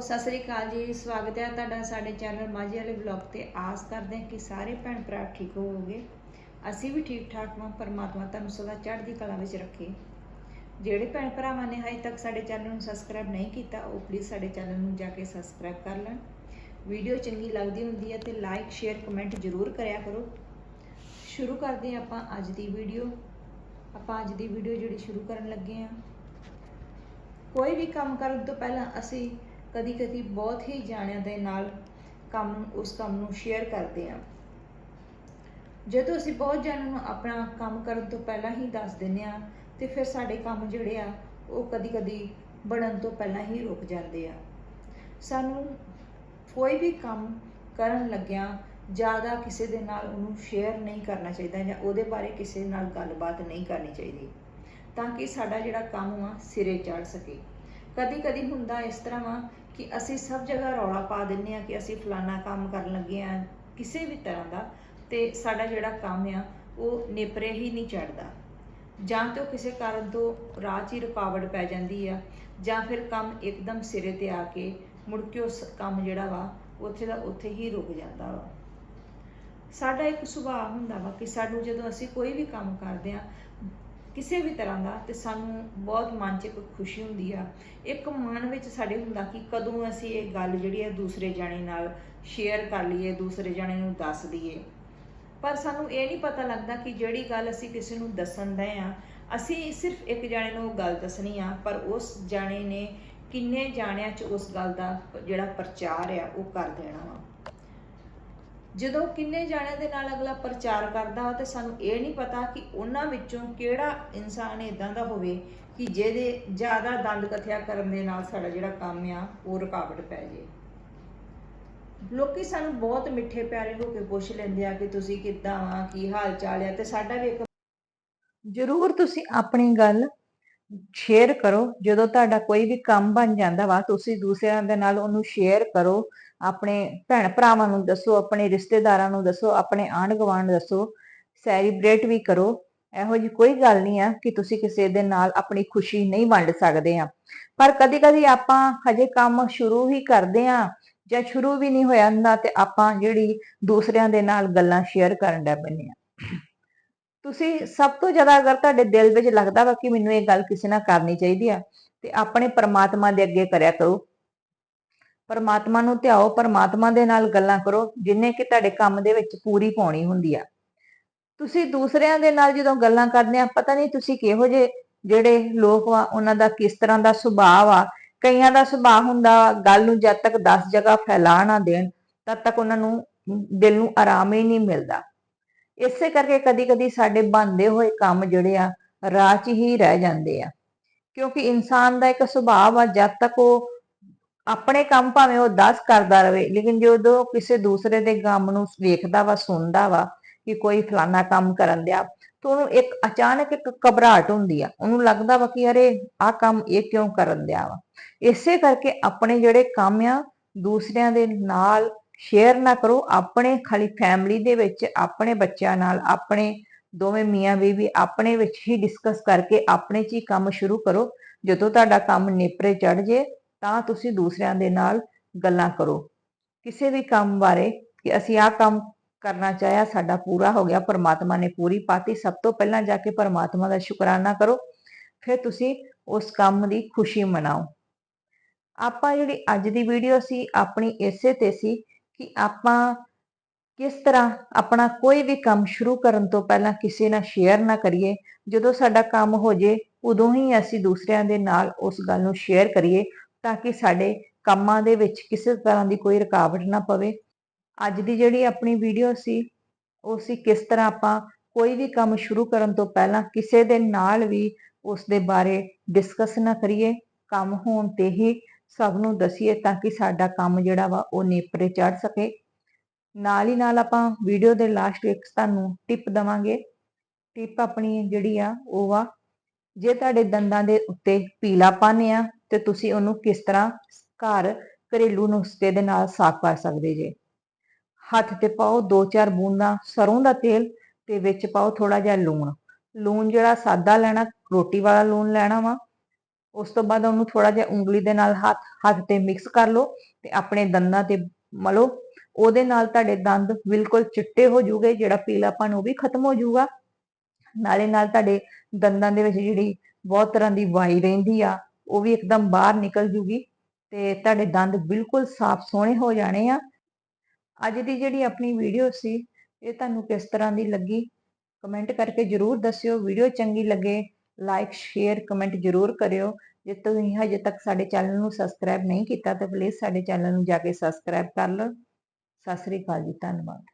ਸਤਿ ਸ੍ਰੀ ਅਕਾਲ ਜੀ, ਸਵਾਗਤ ਹੈ ਤੁਹਾਡਾ ਸਾਡੇ ਚੈਨਲ ਮਾਝੀ ਵਾਲੇ ਵਲੌਗ ਤੇ। ਆਸ ਕਰਦੇ ਹਾਂ ਕਿ ਸਾਰੇ ਭੈਣ ਭਰਾ ਠੀਕ ਹੋਵੋਗੇ। ਅਸੀਂ ਵੀ ਠੀਕ ਠਾਕ ਹਾਂ ਪਰਮਾਤਮਾ ਤੁਹਾਨੂੰ ਸਦਾ ਚੜ੍ਹਦੀ ਕਲਾ ਵਿੱਚ ਰੱਖੇ। ਜਿਹੜੇ ਭੈਣ ਭਰਾਵਾਂ ਨੇ ਹਜੇ ਤੱਕ ਸਾਡੇ ਚੈਨਲ ਨੂੰ ਸਬਸਕ੍ਰਾਈਬ ਨਹੀਂ ਕੀਤਾ, ਉਹ ਪਲੀਜ਼ ਸਾਡੇ ਚੈਨਲ ਨੂੰ ਜਾ ਕੇ ਸਬਸਕ੍ਰਾਈਬ ਕਰ ਲੈਣ। ਵੀਡੀਓ ਚੰਗੀ ਲੱਗਦੀ ਹੁੰਦੀ ਹੈ ਤੇ ਲਾਈਕ ਸ਼ੇਅਰ ਕਮੈਂਟ ਜ਼ਰੂਰ ਕਰਿਆ ਕਰੋ। ਸ਼ੁਰੂ ਕਰਦੇ ਹਾਂ ਆਪਾਂ ਅੱਜ ਦੀ ਵੀਡੀਓ। ਆਪਾਂ ਅੱਜ ਦੀ ਵੀਡੀਓ ਜਿਹੜੀ ਸ਼ੁਰੂ ਕਰਨ ਲੱਗੇ ਹਾਂ। ਕੋਈ ਵੀ ਕੰਮ ਕਰਨ ਤੋਂ ਪਹਿਲਾਂ ਅਸੀਂ ਕਦੀ-ਕਦੀ ਬਹੁਤ ਹੀ ਜਾਣਿਆਂ ਦੇ ਨਾਲ ਕੰਮ, ਉਸ ਕੰਮ ਨੂੰ ਸ਼ੇਅਰ ਕਰਦੇ ਹਾਂ। ਜਦੋਂ ਅਸੀਂ ਬਹੁਤ ਜਾਣਿਆਂ ਨੂੰ ਆਪਣਾ ਕੰਮ ਕਰਨ ਤੋਂ ਪਹਿਲਾਂ ਹੀ ਦੱਸ ਦਿੰਦੇ ਆ ਤੇ ਫਿਰ ਸਾਡੇ ਕੰਮ ਜਿਹੜੇ ਆ, ਉਹ ਕਦੀ-ਕਦੀ ਬਣਨ ਤੋਂ ਪਹਿਲਾਂ ਹੀ ਰੁਕ ਜਾਂਦੇ ਆ। ਸਾਨੂੰ ਕੋਈ ਵੀ ਕੰਮ ਕਰਨ ਲੱਗਿਆਂ, ਜ਼ਿਆਦਾ ਕਿਸੇ ਦੇ ਨਾਲ ਉਹਨੂੰ ਸ਼ੇਅਰ ਨਹੀਂ ਕਰਨਾ ਚਾਹੀਦਾ ਜਾਂ ਉਹਦੇ ਬਾਰੇ ਕਿਸੇ ਨਾਲ ਗੱਲਬਾਤ ਨਹੀਂ ਕਰਨੀ ਚਾਹੀਦੀ, ਤਾਂ ਕਿ ਸਾਡਾ ਜਿਹੜਾ ਕੰਮ ਆ, ਸਿਰੇ ਚੜ ਸਕੇ। ਕਦੀ ਕਦੀ ਹੁੰਦਾ ਇਸ ਤਰ੍ਹਾਂ ਵਾ ਕਿ ਅਸੀਂ ਸਭ ਜਗ੍ਹਾ ਰੌਲਾ ਪਾ ਦਿੰਨੇ ਆ ਕਿ ਅਸੀਂ ਫਲਾਨਾ ਕੰਮ ਕਰਨ ਲੱਗੇ ਆ ਕਿਸੇ ਵੀ ਤਰ੍ਹਾਂ ਦਾ, ਤੇ ਸਾਡਾ ਜਿਹੜਾ ਕੰਮ ਆ, ਉਹ ਨੇਪਰੇ ਹੀ ਨਹੀਂ ਚੜਦਾ ਜਾਂ ਤੇ ਉਹ ਕਿਸੇ ਕਾਰਨ ਤੋਂ ਰਾਹ 'ਚ ਹੀ ਰੁਕਾਵਟ ਪੈ ਜਾਂਦੀ ਆ, ਜਾਂ ਫਿਰ ਕੰਮ ਇੱਕਦਮ ਸਿਰੇ ਤੇ ਆ ਕੇ ਮੁੜ ਕੇ ਉਸ ਕੰਮ ਜਿਹੜਾ ਵਾ, ਉੱਥੇ ਦਾ ਉੱਥੇ ਹੀ ਰੁਕ ਜਾਂਦਾ ਵਾ। ਸਾਡਾ ਇੱਕ ਸੁਭਾਅ ਹੁੰਦਾ ਵਾ ਕਿ ਸਾਨੂੰ ਜਦੋਂ ਅਸੀਂ ਕੋਈ ਵੀ ਕੰਮ ਕਰਦੇ ਆ ਕਿਸੇ ਵੀ ਤਰ੍ਹਾਂ ਦਾ ਤੇ ਸਾਨੂੰ ਬਹੁਤ ਮਨ 'ਚ ਇੱਕ ਖੁਸ਼ੀ ਹੁੰਦੀ ਆ। ਇੱਕ ਮਨ ਵਿੱਚ ਸਾਡੇ ਹੁੰਦਾ ਕਿ ਕਦੋਂ ਅਸੀਂ ਇਹ ਗੱਲ ਜਿਹੜੀ ਹੈ ਦੂਸਰੇ ਜਾਣੇ ਨਾਲ ਸ਼ੇਅਰ ਕਰ ਲਈਏ, ਦੂਸਰੇ ਜਾਣੇ ਨੂੰ ਦੱਸ ਦਈਏ। ਪਰ ਸਾਨੂੰ ਇਹ ਨਹੀਂ ਪਤਾ ਲੱਗਦਾ ਕਿ ਜਿਹੜੀ ਗੱਲ ਅਸੀਂ ਕਿਸੇ ਨੂੰ ਦੱਸਣ ਦੇ ਆ, ਅਸੀਂ ਸਿਰਫ ਇੱਕ ਜਾਣੇ ਨੂੰ ਗੱਲ ਦੱਸਣੀ ਆ, ਪਰ ਉਸ ਜਾਣੇ ਨੇ ਕਿੰਨੇ ਜਾਣਿਆਂ 'ਚ ਉਸ ਗੱਲ ਦਾ ਜਿਹੜਾ ਪ੍ਰਚਾਰ ਆ, ਉਹ ਕਰ ਦੇਣਾ ਵਾ। ਜਦੋਂ ਕਿੰਨੇ ਜਾਣਿਆਂ ਦੇ ਨਾਲ ਅਗਲਾ ਪ੍ਰਚਾਰ ਕਰਦਾ ਤੇ ਸਾਨੂੰ ਇਹ ਨਹੀਂ ਪਤਾ ਕਿ ਉਹਨਾਂ ਵਿੱਚੋਂ ਕਿਹੜਾ ਇਨਸਾਨ ਇਦਾਂ ਦਾ ਹੋਵੇ ਕਿ ਜਿਹਦੇ ਜ਼ਿਆਦਾ ਦੰਦ ਕਥਿਆ ਕਰਨ ਦੇ ਨਾਲ ਸਾਡਾ ਜਿਹੜਾ ਕੰਮ ਆ, ਉਹ ਰੁਕਾਵਟ ਪੈ ਜੇ। ਲੋਕੀ ਸਾਨੂੰ ਬਹੁਤ ਮਿੱਠੇ ਪਿਆਰੇ ਹੋ ਕੇ ਪੁੱਛ ਲੈਂਦੇ ਆ ਕਿ ਤੁਸੀਂ ਕਿੱਦਾਂ ਆ ਕੀ ਹਾਲ ਚਾਲ ਆ, ਤੇ ਸਾਡਾ ਵੀ ਇੱਕ ਜ਼ਰੂਰ ਤੁਸੀਂ ਆਪਣੀ ਗੱਲ ਸ਼ੇਅਰ ਕਰੋ। ਜਦੋਂ ਤੁਹਾਡਾ ਕੋਈ ਵੀ ਕੰਮ ਬਣ ਜਾਂਦਾ ਵਾ, ਤੁਸੀਂ ਦੂਸਰਿਆਂ ਦੇ ਨਾਲ ਉਹਨੂੰ ਸ਼ੇਅਰ ਕਰੋ। ਆਪਣੇ ਭੈਣ ਭਰਾਵਾਂ ਨੂੰ ਦੱਸੋ, ਆਪਣੇ ਰਿਸ਼ਤੇਦਾਰਾਂ ਨੂੰ ਦੱਸੋ, ਆਪਣੇ ਆਂਢ ਗੁਆਂਢ ਨੂੰ ਦੱਸੋ। ਸੈਲੀਬ੍ਰੇਟ ਵੀ ਕਰੋ। ਇਹੋ ਜੀ ਕੋਈ ਗੱਲ ਨਹੀਂ ਆ ਕਿ ਤੁਸੀਂ ਕਿਸੇ ਦੇ ਨਾਲ ਆਪਣੀ ਖੁਸ਼ੀ ਨਹੀਂ ਵੰਡ ਸਕਦੇ ਆ। ਪਰ ਕਦੀ-ਕਦੀ ਆਪਾਂ ਹਜੇ ਕੰਮ ਸ਼ੁਰੂ ਹੀ ਕਰਦੇ ਆ ਜਾਂ ਸ਼ੁਰੂ ਵੀ ਨਹੀਂ ਹੋਇਆ ਹੁੰਦਾ ਤੇ ਆਪਾਂ ਜਿਹੜੀ ਦੂਸਰਿਆਂ ਦੇ ਨਾਲ ਗੱਲਾਂ ਸ਼ੇਅਰ ਕਰਨ ਲੱਗ ਪੈਂਦੇ ਆ। ਤੁਸੀਂ ਸਭ ਤੋਂ ਜ਼ਿਆਦਾ ਅਗਰ ਤੁਹਾਡੇ ਦਿਲ ਵਿੱਚ ਲੱਗਦਾ ਵਾ ਕਿ ਮੈਨੂੰ ਇਹ ਗੱਲ ਕਿਸੇ ਨਾਲ ਕਰਨੀ ਚਾਹੀਦੀ ਆ, ਤੇ ਆਪਣੇ ਪਰਮਾਤਮਾ ਦੇ ਅੱਗੇ ਕਰਿਆ ਕਰੋ। ਪਰਮਾਤਮਾ ਨੂੰ ਧਿਆਓ, ਪਰਮਾਤਮਾ ਦੇ ਨਾਲ ਗੱਲਾਂ ਕਰੋ, ਜਿੰਨੇ ਕਿ ਤੁਹਾਡੇ ਕੰਮ ਦੇ ਵਿੱਚ ਪੂਰੀ ਪਾਉਣੀ ਹੁੰਦੀ ਆ। ਤੁਸੀਂ ਦੂਸਰਿਆਂ ਦੇ ਨਾਲ ਜਦੋਂ ਗੱਲਾਂ ਕਰਦੇ ਆ, ਪਤਾ ਨਹੀਂ ਤੁਸੀਂ ਕਿਹੋ ਜਿਹੇ ਜਿਹੜੇ ਲੋਕ ਵਾ, ਉਹਨਾਂ ਦਾ ਕਿਸ ਤਰ੍ਹਾਂ ਦਾ ਸੁਭਾਅ ਆ ਕਈਆਂ ਦਾ ਸੁਭਾਅ ਹੁੰਦਾ ਗੱਲ ਨੂੰ ਜਦ ਤੱਕ 10 ਜਗ੍ਹਾ ਫੈਲਾ ਨਾ ਦੇਣ, ਤਦ ਤੱਕ ਉਹਨਾਂ ਨੂੰ ਦਿਲ ਨੂੰ ਆਰਾਮ ਹੀ ਨਹੀਂ ਮਿਲਦਾ। ਇਸੇ ਕਰਕੇ ਕਦੀ-ਕਦੀ ਸਾਡੇ ਬਣਦੇ ਹੋਏ ਕੰਮ ਜਿਹੜੇ ਆ, ਰਾਹ 'ਚ ਹੀ ਰਹਿ ਜਾਂਦੇ ਆ। ਕਿਉਂਕਿ ਇਨਸਾਨ ਦਾ ਇੱਕ ਸੁਭਾਅ ਆ ਜਦ ਤੱਕ ਉਹ ਆਪਣੇ ਕੰਮ ਭਾਵੇਂ ਉਹ 10 ਕਰਦਾ ਰਵੇ, ਲੇਕਿਨ ਜਦੋਂ ਕਿਸੇ ਦੂਸਰੇ ਦੇ ਕੰਮ ਨੂੰ ਵੇਖਦਾ ਵਾ, ਸੁਣਦਾ ਵਾ ਕਿ ਕੋਈ ਫਲਾਨਾ ਕੰਮ ਕਰਨ ਦਿਆ, ਤਾਂ ਉਹਨੂੰ ਇੱਕ ਅਚਾਨਕ ਇੱਕ ਘਬਰਾਹਟ ਹੁੰਦੀ ਆ। ਉਹਨੂੰ ਲੱਗਦਾ ਵਾ ਕਿ ਅਰੇ, ਆਹ ਕੰਮ ਇਹ ਕਿਉਂ ਕਰਨ ਦਿਆ ਵਾ? ਇਸੇ ਕਰਕੇ ਆਪਣੇ ਜਿਹੜੇ ਕੰਮ ਆ, ਦੂਸਰਿਆਂ ਦੇ ਨਾਲ ਸ਼ੇਅਰ ਨਾ ਕਰੋ, ਆਪਣੇ ਖਾਲੀ ਫੈਮਿਲੀ ਦੇ ਵਿੱਚ, ਆਪਣੇ ਬੱਚਿਆਂ ਨਾਲ, ਆਪਣੇ ਦੋਵੇਂ ਮੀਆਂ ਬੀਵੀ ਆਪਣੇ ਵਿੱਚ ਹੀ ਡਿਸਕਸ ਕਰਕੇ ਆਪਣੇ 'ਚ ਹੀ ਕੰਮ ਸ਼ੁਰੂ ਕਰੋ। ਜਦੋਂ ਤੁਹਾਡਾ ਕੰਮ ਨੇਪਰੇ ਚੜ ਜੇ, ਤਾਂ ਤੁਸੀਂ ਦੂਸਰਿਆਂ ਦੇ ਨਾਲ ਗੱਲਾਂ ਕਰੋ। ਕਿਸੇ ਵੀ ਕੰਮ ਬਾਰੇ ਕਿ ਅਸੀਂ ਆਹ ਕੰਮ ਕਰਨਾ ਚਾਹਿਆ, ਸਾਡਾ ਪੂਰਾ ਹੋ ਗਿਆ, ਪਰਮਾਤਮਾ ਨੇ ਪੂਰੀ ਪਾਤੀ, ਸਭ ਤੋਂ ਪਹਿਲਾਂ ਜਾ ਕੇ ਪਰਮਾਤਮਾ ਦਾ ਸ਼ੁਕਰਾਨਾ ਕਰੋ, ਫਿਰ ਤੁਸੀਂ ਉਸ ਕੰਮ ਦੀ ਖੁਸ਼ੀ ਮਨਾਓ। ਆਪਾਂ ਜਿਹੜੀ ਅੱਜ ਦੀ ਵੀਡੀਓ ਸੀ, ਆਪਣੀ ਇਸੇ ਤੇ ਸੀ ਕਿ ਆਪਾਂ ਕਿਸ ਤਰ੍ਹਾਂ ਆਪਣਾ ਕੋਈ ਵੀ ਕੰਮ ਸ਼ੁਰੂ ਕਰਨ ਤੋਂ ਪਹਿਲਾਂ ਕਿਸੇ ਨਾਲ ਸ਼ੇਅਰ ਨਾ ਕਰੀਏ, ਜਦੋਂ ਸਾਡਾ ਕੰਮ ਹੋ ਜੇ, ਉਦੋਂ ਹੀ ਅਸੀਂ ਦੂਸਰਿਆਂ ਦੇ ਨਾਲ ਉਸ ਗੱਲ ਨੂੰ ਸ਼ੇਅਰ ਕਰੀਏ, ਤਾਂ ਕਿ ਸਾਡੇ ਕੰਮਾਂ ਦੇ ਵਿੱਚ ਕਿਸੇ ਤਰ੍ਹਾਂ ਦੀ ਕੋਈ ਰੁਕਾਵਟ ਨਾ ਪਵੇ। ਅੱਜ ਦੀ ਜਿਹੜੀ ਆਪਣੀ ਵੀਡੀਓ ਸੀ, ਉਹ ਸੀ ਕਿਸ ਤਰ੍ਹਾਂ ਆਪਾਂ ਕੋਈ ਵੀ ਕੰਮ ਸ਼ੁਰੂ ਕਰਨ ਤੋਂ ਪਹਿਲਾਂ ਕਿਸੇ ਦੇ ਨਾਲ ਵੀ ਉਸ ਦੇ ਬਾਰੇ ਡਿਸਕਸ ਨਾ ਕਰੀਏ, ਕੰਮ ਹੋਣ ਤੇ ਹੀ ਸਭ ਨੂੰ ਦਸੀਏ ਤਾਂ ਕਿ ਸਾਡਾ ਕੰਮ ਜਿਹੜਾ ਵਾ ਉਹ ਨੇਪਰੇ ਚੜ ਸਕੇ। ਨਾਲ ਹੀ ਨਾਲ ਆਪਾਂ ਵੀਡੀਓ ਦੇ ਲਾਸਟ ਵਿੱਚ ਤੁਹਾਨੂੰ ਟਿਪ ਦਵਾਂਗੇ। ਟਿਪ ਆਪਣੀ ਜਿਹੜੀ ਆ ਉਹ ਵਾ ਜੇ ਤੁਹਾਡੇ ਦੰਦਾਂ ਦੇ ਉੱਤੇ ਪੀਲਾਪਨ ਆ ਤੇ ਤੁਸੀਂ ਉਹਨੂੰ ਕਿਸ ਤਰ੍ਹਾਂ ਘਰ ਘਰੇਲੂ ਨੁਸਖੇ ਦੇ ਨਾਲ ਸਾਫ਼ ਕਰ ਸਕਦੇ ਜੇ। ਹੱਥ ਤੇ ਪਾਓ 2-4 ਬੂੰਦਾਂ ਸਰੋਂ ਦਾ ਤੇਲ ਤੇ ਵਿੱਚ ਪਾਓ ਥੋੜਾ ਜਿਹਾ ਲੂਣ। ਲੂਣ ਜਿਹੜਾ ਸਾਦਾ ਲੈਣਾ, ਰੋਟੀ ਵਾਲਾ ਲੂਣ ਲੈਣਾ ਵਾ। ਉਸ ਤੋਂ ਬਾਅਦ ਉਹਨੂੰ ਥੋੜਾ ਜਿਹਾ ਉਂਗਲੀ ਦੇ ਨਾਲ ਹੱਥ ਹੱਥ ਤੇ ਮਿਕਸ ਕਰ ਲਓ ਤੇ ਆਪਣੇ ਦੰਦਾਂ ਤੇ ਮਲੋ। ਉਹਦੇ ਨਾਲ ਤੁਹਾਡੇ ਦੰਦ ਬਿਲਕੁਲ ਚਿੱਟੇ ਹੋ ਜੂਗੇ, ਜਿਹੜਾ ਪੀਲਾਪਨ ਉਹ ਵੀ ਖਤਮ ਹੋ ਜਾਊਗਾ ਨਾਲੇ ਨਾਲ ਤੁਹਾਡੇ ਦੰਦਾਂ ਦੇ ਵਿੱਚ ਜਿਹੜੀ ਬਹੁਤ ਤਰ੍ਹਾਂ ਦੀ ਵਾਈ ਰਹਿੰਦੀ ਆ, ਉਹ ਵੀ ਇੱਕਦਮ ਬਾਹਰ ਨਿਕਲ ਜੂਗੀ ਤੇ ਤੁਹਾਡੇ ਦੰਦ ਬਿਲਕੁਲ ਸਾਫ਼ ਸੋਹਣੇ ਹੋ ਜਾਣੇ ਆ। ਅੱਜ ਦੀ ਜਿਹੜੀ ਆਪਣੀ ਵੀਡੀਓ ਸੀ, ਇਹ ਤੁਹਾਨੂੰ ਕਿਸ ਤਰ੍ਹਾਂ ਦੀ ਲੱਗੀ? ਕਮੈਂਟ ਕਰਕੇ ਜਰੂਰ ਦੱਸਿਓ। ਵੀਡੀਓ ਚੰਗੀ ਲੱਗੇ ਲਾਈਕ ਸ਼ੇਅਰ ਕਮੈਂਟ ਜਰੂਰ ਕਰਿਓ। ਜੇ ਤੁਸੀਂ ਹਜੇ ਤੱਕ ਸਾਡੇ ਚੈਨਲ ਨੂੰ ਸਬਸਕ੍ਰਾਈਬ ਨਹੀਂ ਕੀਤਾ, ਤਾਂ ਪਲੀਜ਼ ਸਾਡੇ ਚੈਨਲ ਨੂੰ ਜਾ ਕੇ ਸਬਸਕ੍ਰਾਈਬ ਕਰ ਲਓ। ਸਤਿ ਸ੍ਰੀ ਅਕਾਲ ਜੀ, ਧੰਨਵਾਦ।